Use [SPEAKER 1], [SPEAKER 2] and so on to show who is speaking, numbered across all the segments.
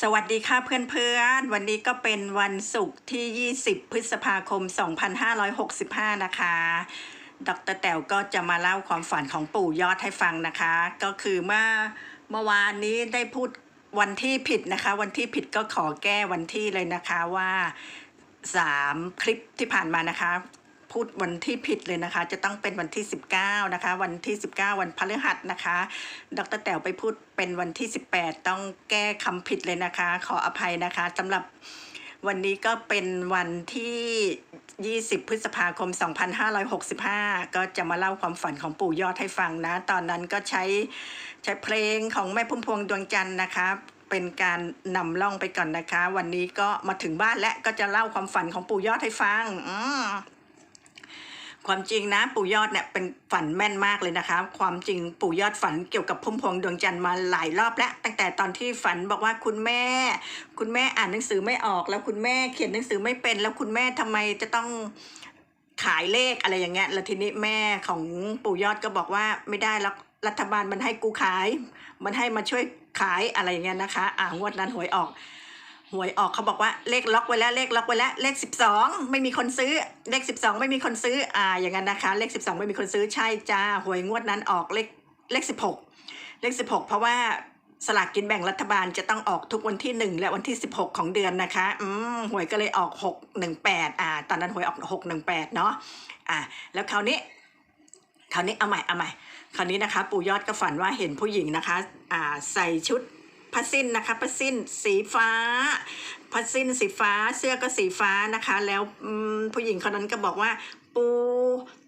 [SPEAKER 1] สวัสดีค่ะเพื่อนๆ วันนี้ก็เป็นวันศุกร์ที่ 20 พฤษภาคม 2565 นะคะ ดรแต๋วก็จะมาเล่าความฝันของปู่ยอดให้ฟังนะคะ ก็คือเมื่อเมื่อวานนี้ได้พูดวันที่ผิดนะคะ วันที่ผิดก็ขอแก้วันที่เลยนะคะว่าสามคลิปที่ผ่านมานะคะ พูดวันที่ผิดเลยนะคะ จะต้องเป็นวันที่ 19 นะคะ วันที่ 19 วันพฤหัสนะคะ ดรแต๋วไปพูดเป็นวันที่ 18 ต้องแก้คำผิดเลยนะคะ ขออภัยนะคะสำหรับวันนี้ก็เป็นวันที่ 20 พฤษภาคม 2565 ก็จะมาเล่าความฝันของปู่ยอดให้ฟังนะ ตอนนั้นก็ใช้ใช้เพลงของแม่พุ่มพวงดวงจันทร์นะคะ เป็นการนำล่องไปก่อนนะคะ วันนี้ก็มาถึงบ้านและก็จะเล่าความฝันของปู่ยอดให้ฟัง อื ความจริงนะปู่ยอดเนี่ยเป็นฝันแม่นมากเลยนะคะ ความจริงปู่ยอดฝันเกี่ยวกับพุ่มพวงดวงจันทร์มาหลายรอบแล้ว ตั้งแต่ตอนที่ฝันบอกว่าคุณแม่ คุณแม่อ่านหนังสือไม่ออก แล้วคุณแม่เขียนหนังสือไม่เป็น แล้วคุณแม่ทำไมจะต้องขายเลขอะไรอย่างเงี้ยแล้วทีนี้แม่ของปู่ยอดก็บอกว่าไม่ได้แล้วรัฐบาลมันให้กูขาย มันให้มาช่วยขายอะไรอย่างเงี้ยนะคะ อ่างวดนั้นหวยออก หวยออกเขาบอกว่าเลขล็อกไว้แล้วเลขล็อกไว้แล้วเลขสิบสองไม่มีคนซื้อเลขสิบสองไม่มีคนซื้ออ่าอย่างนั้นนะคะ เลขสิบสองไม่มีคนซื้อใช่จ้าหวยงวดนั้นออกเลขเลขสิบหกเลขสิบหกเพราะว่าสลากกินแบ่งรัฐบาลจะต้องออกทุกวันที่หนึ่งและวันที่สิบหกของเดือนนะคะอืมหวยก็เลยออกหกหนึ่งแปดอ่าตอนนั้นหวยออกหกหนึ่งแปดเนาะอ่าแล้วคราวนี้คราวนี้เอาใหม่เอาใหม่คราวนี้นะคะ ปู่ยอดก็ฝันว่าเห็นผู้หญิงนะคะอ่าใส่ชุด ผ้าสิ้นนะคะผ้าสิ้นสีฟ้าผ้าสิ้นสีฟ้าเสื้อก็สีฟ้านะคะ แล้วผู้หญิงคนนั้นก็บอกว่าปู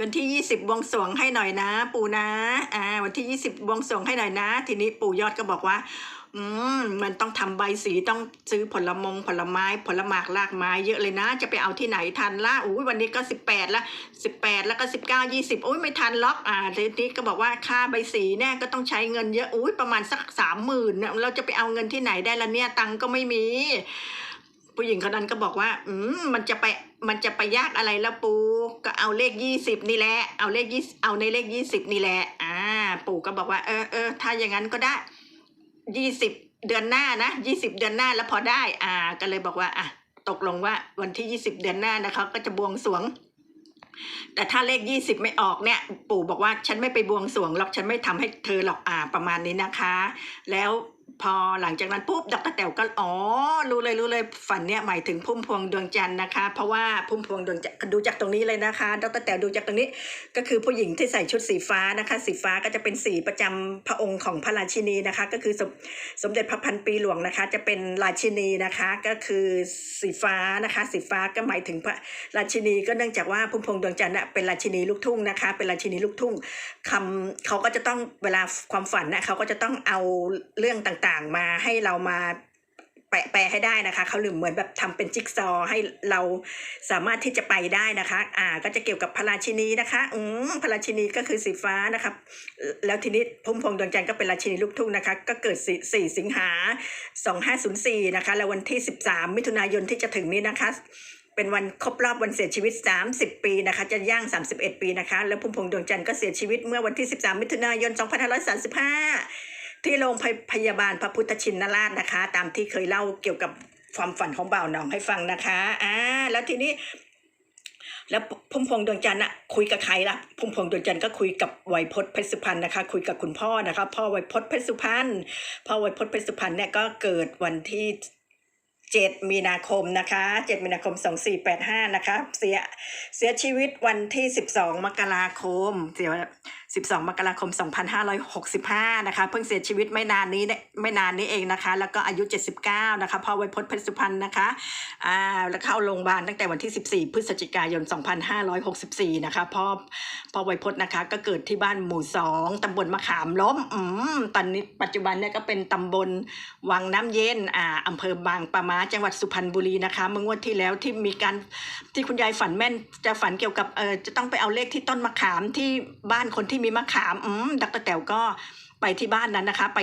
[SPEAKER 1] วันที่ 20บวงสรวงให้หน่อยนะ ปูนะอ่าวันที่ 20บวงสรวงให้หน่อยนะ ทีนี้ปู่ยอดก็บอกว่า อืมมันต้องทำใบสีต้องซื้อผลมงผลไม้ผลหมากรากไม้เยอะเลยนะ จะไปเอาที่ไหนทันละอุ้ยวันนี้ก็สิบแปดละสิบแปดแล้วก็สิบเก้ายี่สิบอุ้ยไม่ทันล็อกอ่าทีนี้ก็บอกว่าค่าใบสีเนี่ยก็ต้องใช้เงินเยอะอุ้ยประมาณสักสามหมื่นเนี่ยเราจะไปเอาเงินที่ไหนได้ละเนี่ยตังก็ไม่มีผู้หญิงคนนั้นก็บอกว่า อืม มันจะไป มันจะไปยากอะไรแล้วปู ก็เอาเลขยี่สิบนี่แหละ เอาเลขยี่เอาในเลขยี่สิบนี่แหละ อ่า ปู่ก็บอกว่า เออเออถ้าอย่างนั้นก็ได้ ยี่สิบเดือนหน้านะยี่สิบเดือนหน้าแล้วพอได้ อ่า ก็เลยบอกว่า อะ ตกลงว่าวันที่ยี่สิบเดือนหน้านะคะก็จะบวงสรวง แต่ถ้าเลขยี่สิบไม่ออกเนี่ย ปู่บอกว่าฉันไม่ไปบวงสรวงหรอกฉันไม่ทำให้เธอหรอกอ่าประมาณนี้นะคะ แล้ว พอหลังจากนั้นปุ๊บดรแต๋วก็อ๋อรู้เลยรู้เลยฝันเนี่ยหมายถึงพุ่มพวงดวงจันทร์นะคะ เพราะว่าพุ่มพวงดวงจันทร์ดูจากตรงนี้เลยนะคะ ดรแต๋วดูจากตรงนี้ก็คือผู้หญิงที่ใส่ชุดสีฟ้านะคะ สีฟ้าก็จะเป็นสีประจำพระองค์ของพระราชินีนะคะ ก็คือสมสมเด็จพระพันปีหลวงนะคะ จะเป็นราชินีนะคะ ก็คือสีฟ้านะคะ สีฟ้าก็หมายถึงพระราชินีก็เนื่องจากว่าพุ่มพวงดวงจันทร์น่ะเป็นราชินีลูกทุ่งนะคะ เป็นราชินีลูกทุ่งคำเขาก็จะต้องเวลาความฝันนะเขาก็จะต้องเอาเรื่องต่างๆ มาให้เรามาแปะแปลให้ได้นะคะเขาหรือเหมือนแบบทำเป็นจิ๊กซอให้เราสามารถที่จะไปได้นะคะ อ่า ก็จะเกี่ยวกับพระราชินีนะคะ อืมพระราชินีก็คือสีฟ้านะครับ แล้วทีนี้พุ่มพวงดวงจันทร์ก็เป็นราชินีลูกทุ่งนะคะ ก็เกิดสี่สิงหาสองห้าศูนย์สี่นะคะ แล้ววันที่สิบสามมิถุนายนที่จะถึงนี้นะคะเป็นวันครบรอบวันเสียชีวิต 30 ปีนะคะ จะย่าง 31 ปีนะคะ แล้วพุ่มพวงดวงจันทร์ก็เสียชีวิตเมื่อวันที่ 13 มิถุนายน 2535 ที่โรงพยาบาลพระพุทธชินราชนะคะ ตามที่เคยเล่าเกี่ยวกับความฝันของบ่าวหนองให้ฟังนะคะอ่าแล้วทีนี้ แล้วพุ่มพวงดวงจันทร์อะคุยกับใครล่ะพุ่มพวงดวงจันทร์ก็คุยกับไวยพจน์เพชรสุพรรณนะคะ คุยกับคุณพ่อนะคะ พ่อไวยพจน์เพชรสุพรรณพ่อไวยพจน์เพชรสุพรรณเนี่ยก็เกิดวันที่เจ็ดมีนาคมนะคะเจ็ดมีนาคมสองสี่แปดห้านะคะ เสียเสียชีวิตวันที่สิบสองมกราคม เสียสิบสองมกราคมสองพันห้าร้อยหกสิบห้านะคะ เพิ่งเสียชีวิตไม่นานนี้เนี่ยไม่นานนี้เองนะคะ แล้วก็อายุเจ็ดสิบเก้านะคะพ่อไวยพจน์เพชรสุพรรณนะคะอ่าแล้วเข้าโรงพยาบาลตั้งแต่วันที่สิบสี่พฤศจิกายนสองพันห้าร้อยหกสิบสี่นะคะพ่อพ่อไวยพจน์นะคะ ก็เกิดที่บ้านหมู่สองตำบลมะขามล้มอืมตอนนี้ปัจจุบันเนี่ยก็เป็นตำบลวังน้ำเย็นอ่าอำเภอบางปะมาจังหวัดสุพรรณบุรีนะคะ เมื่องวดที่แล้วที่มีการที่คุณยายฝันแม่นจะฝันเกี่ยวกับเออจะต้องไปเอาเลขที่ต้นมะขามที่บ้านคนที่มีมะขามอืมดรแต๋วก็ไปที่บ้านนั้นนะคะ ไป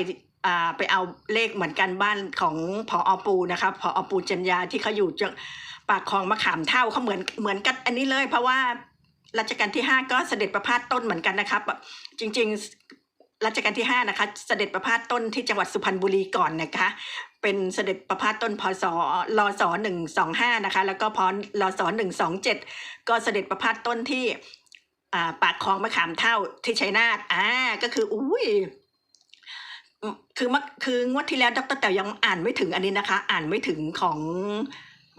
[SPEAKER 1] อ่าไปเอาเลขเหมือนกันบ้านของพออปูนะคะพออปูจัญญาที่เขาอยู่จังปากคลองมะขามเท่าเขาเหมือนเหมือนกันอันนี้เลย เพราะว่ารัชกาลที่ห้าก็เสด็จประพาสต้นเหมือนกันนะครับ จริงๆรัชกาลที่ห้านะคะเสด็จประพาสต้นที่จังหวัดสุพรรณบุรีก่อนนะคะ เป็นเสด็จประพาสต้นพศลศหนึ่งสองห้านะคะแล้วก็พอลศหนึ่งสองเจ็ดก็เสด็จประพาสต้นที่ ปากคลองมะขามเท่าที่ชัยนาทอ่าก็คืออุ้ยคือมคืองวดที่แล้วดรแต่ยังอ่านไม่ถึงอันนี้นะคะ อ่านไม่ถึงของ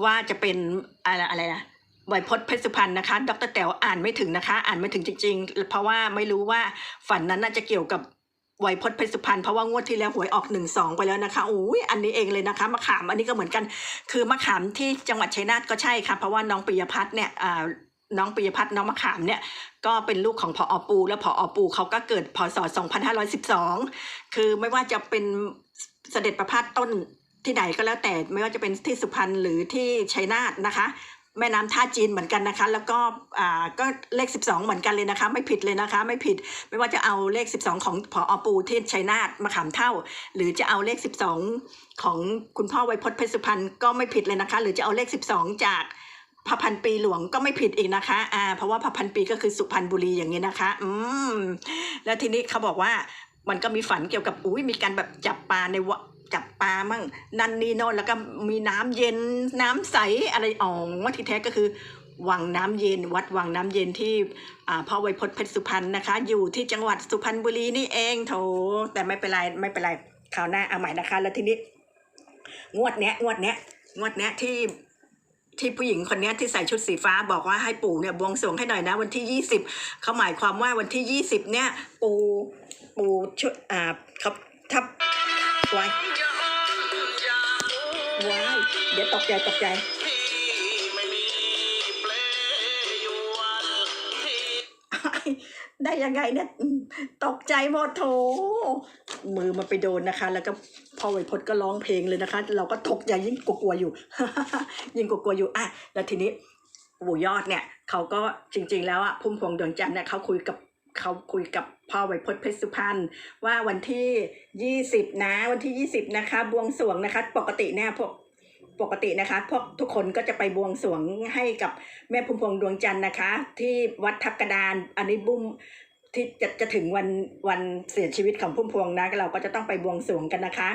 [SPEAKER 1] ว่าจะเป็นอะไรอะไรนะไวยพจน์เพชรสุพรรณนะคะ ดรแต๋วอ่านไม่ถึงนะคะ อ่านไม่ถึงจริง ๆ เพราะว่าไม่รู้ว่าฝันนั้นน่าจะเกี่ยวกับไวยพจน์เพชรสุพรรณเพราะว่างวดที่แล้วหวยออกหนึ่งสองไปแล้วนะคะอุ้ยอันนี้เองเลยนะคะมะขามอันนี้ก็เหมือนกัน คือมะขามที่จังหวัดชัยนาทก็ใช่ค่ะเพราะว่าน้องปิยพัฒน์เนี่ยอ่า น้องปิยพัฒน์น้องมะขามเนี่ยก็เป็นลูกของพออปู แล้วพออปูเขาก็เกิดพศ 2512 คือไม่ว่าจะเป็นเสด็จประพาสต้นที่ไหนก็แล้วแต่ไม่ว่าจะเป็นที่สุพรรณหรือที่ชัยนาทนะคะ แม่น้ำท่าจีนเหมือนกันนะคะ แล้วก็อ่าก็เลข 12 เหมือนกันเลยนะคะ ไม่ผิดเลยนะคะ ไม่ผิดไม่ว่าจะเอาเลข 12 ของพออปูที่ชัยนาทมะขามเท่า หรือจะเอาเลข 12 ของคุณพ่อไวยพจน์เพชรสุพรรณก็ไม่ผิดเลยนะคะ หรือจะเอาเลข 12 จาก พระพันปีหลวงก็ไม่ผิดอีกนะคะอ่าเพราะว่าพระพันปีก็คือสุพรรณบุรีอย่างนี้นะคะ อืมแล้วทีนี้เขาบอกว่ามันก็มีฝันเกี่ยวกับอุ้ยมีการแบบจับปลาในวะจับปลามั่งนันนี่โนนแล้วก็มีน้ำเย็นน้ำใสอะไรอ๋อว่าที่แท้ก็คือวังน้ำเย็น วัดวังน้ำเย็นที่อ่าพ่อไวยพจน์เพชรสุพรรณนะคะ อยู่ที่จังหวัดสุพรรณบุรีนี่เองโถแต่ไม่เป็นไรไม่เป็นไรคราวหน้าเอาใหม่นะคะ แล้วทีนี้งวดเนี้ยงวดเนี้ยงวดเนี้ยที่ ที่ผู้หญิงคนนี้ที่ใส่ชุดสีฟ้าบอกว่าให้ปู่เนี่ยบวงสรวงให้หน่อยนะ วันที่ยี่สิบเขาหมายความว่าวันที่ยี่สิบเนี่ย ปู่ปู่ชุดอ่าเขาทับไว้ว้ายเดี๋ยวตกใจตกใจได้ยังไงเนี่ยตกใจหมดโถมือมันไปโดนนะคะ แล้วก็ พ่อไวยพจน์ก็ร้องเพลงเลยนะคะ เราก็ตกใจยิ่งกลัวๆอยู่ ยิ่งกลัวๆอยู่อะแล้วทีนี้ปู่ยอดเนี่ยเขาก็จริง ๆ แล้วอะพุ่มพวงดวงจันทร์เนี่ยเขาคุยกับเขาคุยกับพ่อไวยพจน์เพชรสุพรรณว่าวันที่ยี่สิบนะ วันที่ยี่สิบนะคะ บวงสรวงนะคะ ปกติเนี่ยพวกปกตินะคะพวกทุกคนก็จะไปบวงสรวงให้กับแม่พุ่มพวงดวงจันทร์นะคะ ที่วัดทับกระดานอันนี้บุ้มที่จะจะถึงวันวันเสียชีวิตของพุ่มพวงนะเราก็จะต้องไปบวงสรวงกันนะคะ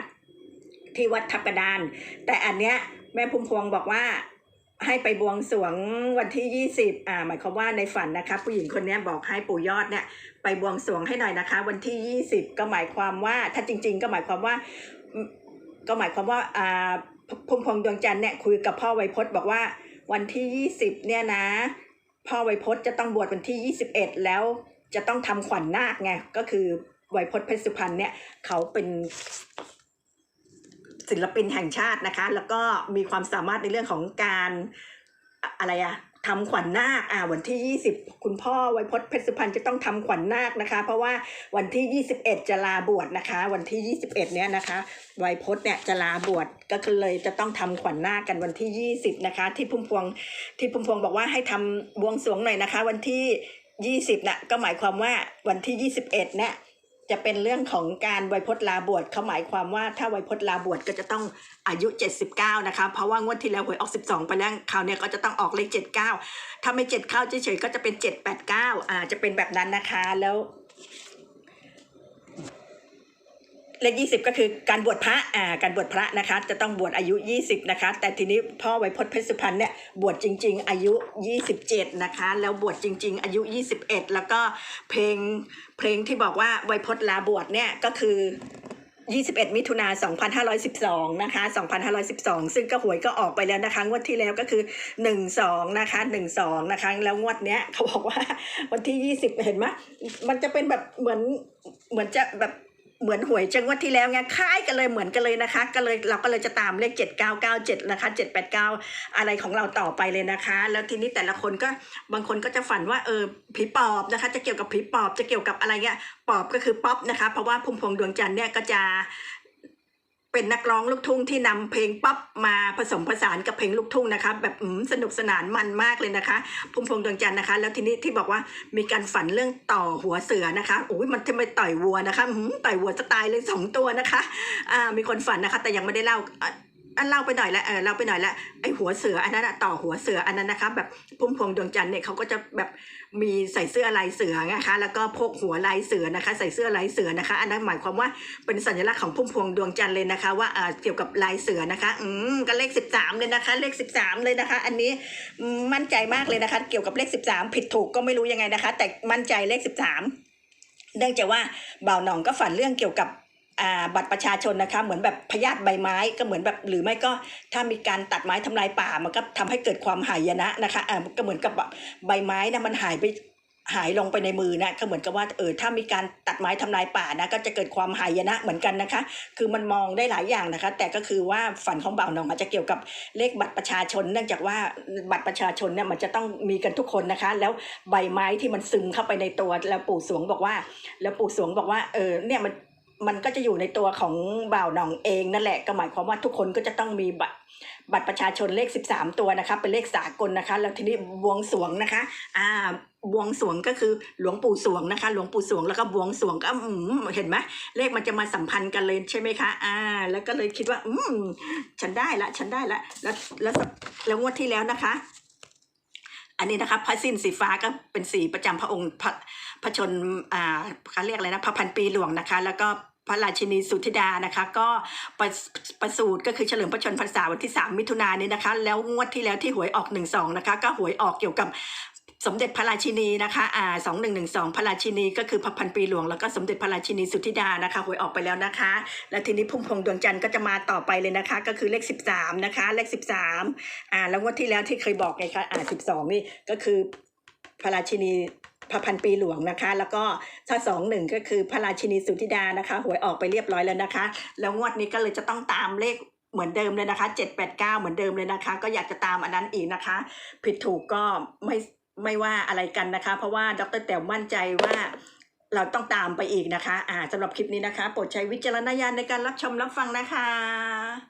[SPEAKER 1] ที่วัดทับกระดาน แต่อันเนี้ยแม่พุ่มพวงบอกว่าให้ไปบวงสรวงวันที่ยี่สิบอ่า หมายความว่าในฝันนะคะ ผู้หญิงคนนี้บอกให้ปู่ยอดเนี่ย ไปบวงสรวงให้หน่อยนะคะ วันที่ยี่สิบก็หมายความว่า ถ้าจริง ๆ ก็หมายความว่า ก็หมายความว่าอ่าพุ่มพวงดวงจันทร์เนี่ยคุยกับพ่อไวยพจน์บอกว่าวันที่ยี่สิบเนี่ยนะ พ่อไวยพจน์จะต้องบวชวันที่ยี่สิบเอ็ดแล้วจะต้องทำขวัญนาคไงก็คือไวยพจน์เพชรสุพรรณเนี่ยเขาเป็น ศิลปินแห่งชาตินะคะ แล้วก็มีความสามารถในเรื่องของการอะไรอะทำขวัญนาคอ่าวันที่ 20 คุณพ่อไวพจน์เพชรสุพรรณจะต้องทำขวัญนาคนะคะ เพราะว่าวันที่ 21 จะลาบวชนะคะ วันที่ 21 เนี้ยนะคะ ไวพจน์เนี่ยจะลาบวชก็คือเลยจะต้องทำขวัญนาคกันวันที่ 20 นะคะ ที่พุ่มพวงที่พุ่มพวงบอกว่าให้ทำบวงสรวงหน่อยนะคะ วันที่ยี่สิบน่ะก็หมายความว่าวันที่ยี่สิบเอ็ดเนี่ย จะเป็นเรื่องของการไวยพจน์ลาบวชเขาหมายความว่าถ้าไวยพจน์ลาบวชก็จะต้องอายุเจ็ดสิบเก้านะคะ เพราะว่างวดที่แล้วหวยออกสิบสองไปแล้วคราวเนี้ยก็จะต้องออกเลขเจ็ดเก้าถ้าไม่เจ็ดเข้าเฉยๆก็จะเป็นเจ็ดแปดเก้าอ่าจะเป็นแบบนั้นนะคะแล้ว เลขยี่สิบก็คือการบวชพระอ่าการบวชพระนะคะ จะต้องบวชอายุยี่สิบนะคะ แต่ทีนี้พ่อไวยพจน์เพชรสุพรรณเนี่ยบวชจริง ๆ อายุยี่สิบเจ็ดนะคะ แล้วบวชจริง ๆ อายุยี่สิบเอ็ดแล้วก็เพลงเพลงที่บอกว่าไวยพจน์ลาบวชเนี่ยก็คือ21 มิถุนา2512 นะคะ 2512 ซึ่งก็หวยก็ออกไปแล้วนะคะ งวดที่แล้วก็คือ 12 นะคะ 12 นะคะ แล้วงวดเนี้ยเขาบอกว่าวันที่ 20 เห็นไหมมันจะเป็นแบบเหมือนเหมือนจะแบบ เหมือนหวยจังวัดที่แล้วไงคล้ายกันเลยเหมือนกันเลยนะคะก็เลยเราก็เลยจะตามเลข 7997นะคะ789 อะไรของเราต่อไปเลยนะคะ แล้วทีนี้แต่ละคนก็บางคนก็จะฝันว่าเออผีปอบนะคะ จะเกี่ยวกับผีปอบจะเกี่ยวกับอะไรเงี้ยปอบก็คือป๊อปนะคะ เพราะว่าพุ่มพวงดวงจันทร์เนี่ยก็จะ เป็นนักร้องลูกทุ่งที่นำเพลงป๊อปมาผสมผสานกับเพลงลูกทุ่งนะคะแบบอืมสนุกสนานมันมากเลยนะคะพุ่มพวงดวงจันทร์นะคะ แล้วทีนี้ที่บอกว่ามีการฝันเรื่องต่อหัวเสือนะคะโอ้ยมันทำไมต่อยวัวนะคะอืมต่อยวัวจะตายเลยสองตัวนะคะอ่ามีคนฝันนะคะ แต่ยังไม่ได้เล่า อันเล่าไปหน่อยละเออเล่าไปหน่อยละไอหัวเสืออันนั้นอะต่อหัวเสืออันนั้นนะคะแบบพุ่มพวงดวงจันทร์เนี่ยเขาก็จะแบบมีใส่เสื้อลายเสือนะคะ แล้วก็พกหัวลายเสือนะคะ ใส่เสื้อลายเสือนะคะ อันนั้นหมายความว่าเป็นสัญลักษณ์ของพุ่มพวงดวงจันทร์เลยนะคะ ว่าอ่าเกี่ยวกับลายเสือนะคะ อืมก็เลขสิบสามเลยนะคะ เลขสิบสามเลยนะคะ อันนี้มั่นใจมากเลยนะคะ เกี่ยวกับเลขสิบสามผิดถูกก็ไม่รู้ยังไงนะคะ แต่มั่นใจเลขสิบสามเนื่องจากว่าบ่าวหนองก็ฝันเรื่องเกี่ยวกับ บัตรประชาชนนะคะ เหมือนแบบพยาธิใบไม้ก็เหมือนแบบหรือไม่ก็ถ้ามีการตัดไม้ทำลายป่ามันก็ทำให้เกิดความหายนะนะคะอ่าก็เหมือนกับแบบใบไม้นะมันหายไปหายลงไปในมือนะก็เหมือนกับว่าเออถ้ามีการตัดไม้ทำลายป่านะก็จะเกิดความหายนะเหมือนกันนะคะ คือมันมองได้หลายอย่างนะคะ แต่ก็คือว่าฝันของบ่าวหนองอาจจะเกี่ยวกับเลขบัตรประชาชน เนื่องจากว่าบัตรประชาชนเนี่ยมันจะต้องมีกันทุกคนนะคะ แล้วใบไม้ที่มันซึมเข้าไปในตัวแล้วปู่สวงบอกว่า แล้วปู่สวงบอกว่าเออเนี่ยมัน มันก็จะอยู่ในตัวของบ่าวหนองเองนั่นแหละก็หมายความว่าทุกคนก็จะต้องมีบัตรบัตรประชาชนเลข 13 ตัวนะคะเป็นเลขสากลนะคะ แล้วทีนี้บวงสวงนะคะ อ่าบวงสวงก็คือหลวงปู่สวงนะคะ หลวงปู่สวงแล้วก็บวงสวงก็อืมเห็นไหมเลขมันจะมาสัมพันธ์กันเลยใช่ไหมคะอ่า แล้วก็เลยคิดว่า อืมฉันได้ละ ฉันได้ละ แล้วแล้วแล้วงวดที่แล้วนะคะ อันนี้นะคะพระสิ้นสีฟ้าก็เป็นสีประจำพระองค์พระพระชนอ่าเขาเรียกอะไรนะพระพันปีหลวงนะคะ แล้วก็พระราชินีสุธิดานะคะ ก็ประประสูติก็คือเฉลิมพระชนพรรษาวันที่ 3 มิถุนายนนี้นะคะ แล้วงวดที่แล้วที่หวยออก 12 นะคะ ก็หวยออกเกี่ยวกับ สมเด็จพระราชินีนะคะอ่าสองหนึ่งหนึ่งสองพระราชินีก็คือพระพันปีหลวงแล้วก็สมเด็จพระราชินีสุธิดานะคะหวยออกไปแล้วนะคะ แล้วทีนี้พุ่มพวงดวงจันทร์ก็จะมาต่อไปเลยนะคะ ก็คือเลข13นะคะ เลข13อ่าแล้วงวดที่แล้วที่เคยบอกไงคะอ่า12นี่ก็คือพระราชินีพระพันปีหลวงนะคะ แล้วก็ถ้าสองหนึ่งก็คือพระราชินีสุธิดานะคะ หวยออกไปเรียบร้อยแล้วนะคะ แล้วงวดนี้ก็เลยจะต้องตามเลขเหมือนเดิมเลยนะคะ 789 เหมือนเดิมเลยนะคะ ก็อยากจะตามอันนั้นอีกนะคะ ผิดถูกก็ไม่ ไม่ว่าอะไรกันนะคะ เพราะว่าดรแต๋วมั่นใจว่าเราต้องตามไปอีกนะคะ อ่าสำหรับคลิปนี้นะคะ โปรดใช้วิจารณญาณในการรับชมรับฟังนะคะ